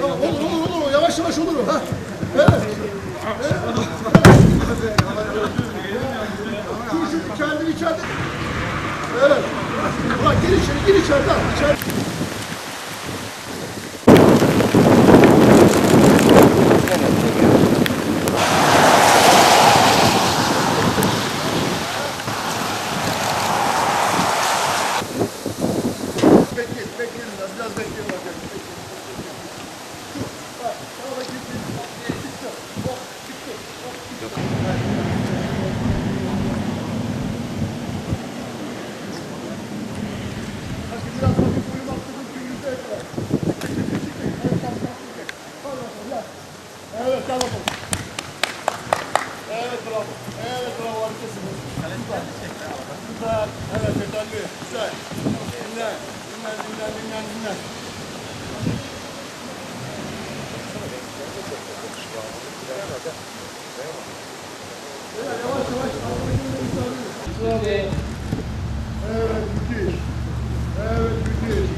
Tamam, olur olur olur. Yavaş yavaş olur. Ha. Evet. Dur şimdi kendini içeride. Evet. Ulan gir içeri, gir içeriden. İçeri. Bekleyin, bekleyin biraz. Biraz bekleyin hocam. Bak, sağa gittin. Çıktı. Hop, çıktı. Hop, çıktı. Hadi biraz hafif uyumak dedim ki yüzde ekran. Çek, çek, çek, çek, çek. Evet, tamam, tamam, çek. Hadi bakalım, yat. Evet, tamam. Evet, bravo. Evet, bravo. Harikasınız. Güzel. Güzel. Evet, yeterli. Güzel. Dinlen. Dinlen, dinlen, dinlen, dinlen. Yavaş yavaş. Evet, müthiş. Evet, müthiş.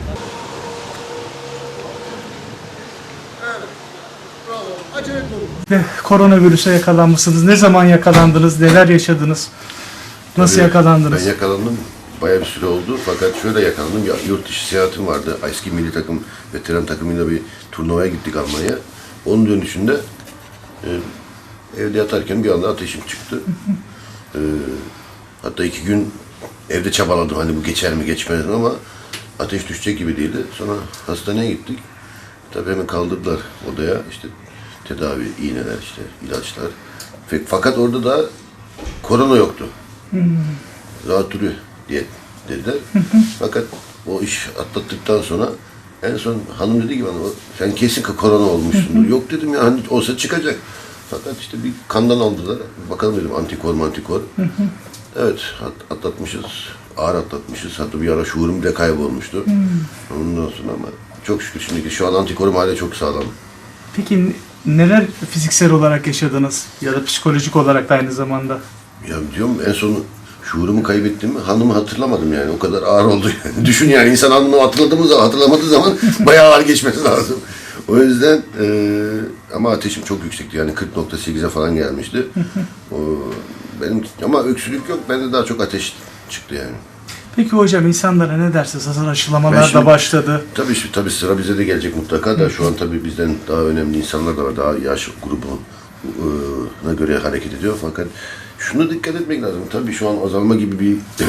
Evet. Bravo. Acele etmeyin. Ve koronavirüse yakalanmışsınız. Ne zaman yakalandınız? Neler yaşadınız? Nasıl Tabii yakalandınız? Ben yakalandım. Bayağı bir süre oldu. Fakat şöyle yakalandım. Ya, yurt dışı seyahatim vardı. Eski milli takım, veteran takımıyla bir turnuvaya gittik Almanya'ya. Onun dönüşünde e, evde yatarken bir anda ateşim çıktı. E, hatta iki gün evde çabaladım. Hani bu geçer mi geçmez mi ama ateş düşecek gibi değildi. Sonra hastaneye gittik. Tabii hemen kaldırdılar odaya. İşte tedavi, iğneler, işte ilaçlar. Fakat orada da korona yoktu rahat duruyor diye dediler. Fakat o iş atlattıktan sonra en son hanım dedi ki bana sen kesin korona olmuşsundur. Yok dedim ya hani olsa çıkacak. Fakat işte bir kandan aldılar. Bakalım dedim antikor mantikor. evet at- atlatmışız. Ağır atlatmışız. Hatta bir ara şuurum bile kaybolmuştu. Ondan sonra ama çok şükür şimdiki şu an antikorum hala çok sağlam. Peki neler fiziksel olarak yaşadınız? Ya da psikolojik olarak da aynı zamanda. Ya diyorum en son şuurumu kaybettim hanımı hatırlamadım yani o kadar ağır oldu yani. Düşün yani insan hanımı hatırladığımız zaman hatırlamadığı zaman bayağı ağır geçmesi lazım. O yüzden eee, ama ateşim çok yüksekti yani 40.8'e falan gelmişti. o, benim ama öksürük yok bende daha çok ateş çıktı yani. Peki hocam insanlara ne dersiniz? Hazır aşılamalar Ben şimdi- da başladı. Tabii şimdi tabii sıra bize de gelecek mutlaka da şu an tabii bizden daha önemli insanlar da var. Daha yaş grubuna göre hareket ediyor fakat şuna dikkat etmek lazım. Tabii şu an azalma gibi bir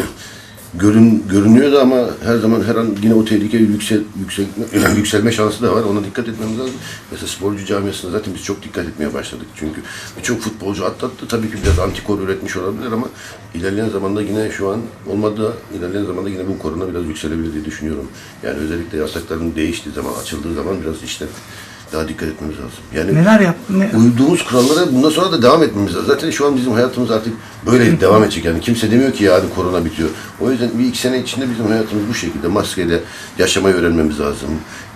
görün görünüyor da ama her zaman her an yine o tehlike yüksel, yükselme, yükselme şansı da var. Ona dikkat etmemiz lazım. Mesela sporcu camiasında zaten biz çok dikkat etmeye başladık. Çünkü birçok futbolcu atlattı. Tabii ki biraz antikor üretmiş olabilir ama ilerleyen zamanda yine şu an olmadı. ilerleyen zamanda yine bu korona biraz yükselebilir diye düşünüyorum. Yani özellikle yasakların değiştiği zaman, açıldığı zaman biraz işte daha dikkat etmemiz lazım. Yani Neler yap? Ne? uyduğumuz kurallara bundan sonra da devam etmemiz lazım. Zaten şu an bizim hayatımız artık böyle devam edecek. Yani kimse demiyor ki ya hadi korona bitiyor. O yüzden bir iki sene içinde bizim hayatımız bu şekilde maskeyle yaşamayı öğrenmemiz lazım.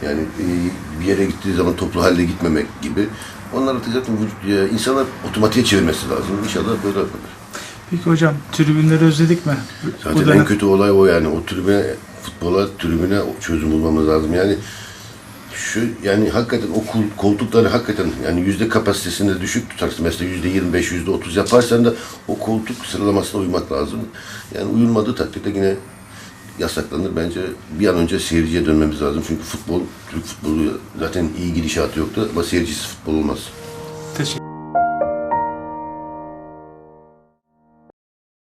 Yani e, bir yere gittiği zaman toplu halde gitmemek gibi. Onlar artık zaten vücut- e, insanlar otomatiğe çevirmesi lazım. İnşallah böyle yapılır. Peki hocam tribünleri özledik mi? Zaten en kötü olay o yani. O tribüne, futbola, tribüne çözüm bulmamız lazım. Yani şu yani hakikaten o kol- koltukları hakikaten yani yüzde kapasitesinde düşük tutarsın. Mesela yüzde 25, yüzde 30 yaparsan da o koltuk sıralamasına uymak lazım. Yani uyulmadığı takdirde yine yasaklanır. Bence bir an önce seyirciye dönmemiz lazım. Çünkü futbol, Türk futbolu zaten iyi gidişatı yoktu ama seyircisiz futbol olmaz. Teşekkür